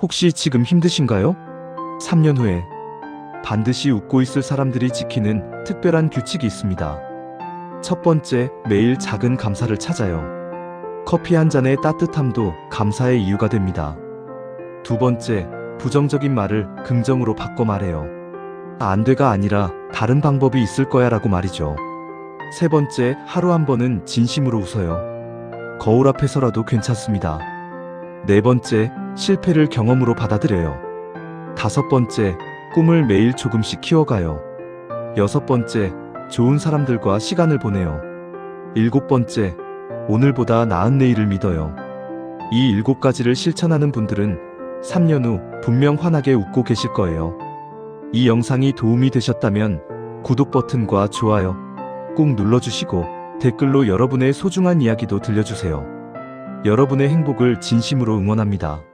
혹시 지금 힘드신가요? 3년 후에 반드시 웃고 있을 사람들이 지키는 특별한 규칙이 있습니다. 첫 번째, 매일 작은 감사를 찾아요. 커피 한 잔의 따뜻함도 감사의 이유가 됩니다. 두 번째, 부정적인 말을 긍정으로 바꿔 말해요. 안 돼가 아니라 다른 방법이 있을 거야 라고 말이죠. 세 번째, 하루 한 번은 진심으로 웃어요. 거울 앞에서라도 괜찮습니다. 네 번째, 실패를 경험으로 받아들여요. 다섯 번째, 꿈을 매일 조금씩 키워가요. 여섯 번째, 좋은 사람들과 시간을 보내요. 일곱 번째, 오늘보다 나은 내일을 믿어요. 이 일곱 가지를 실천하는 분들은 3년 후 분명 환하게 웃고 계실 거예요. 이 영상이 도움이 되셨다면 구독 버튼과 좋아요 꾹 눌러주시고 댓글로 여러분의 소중한 이야기도 들려주세요. 여러분의 행복을 진심으로 응원합니다.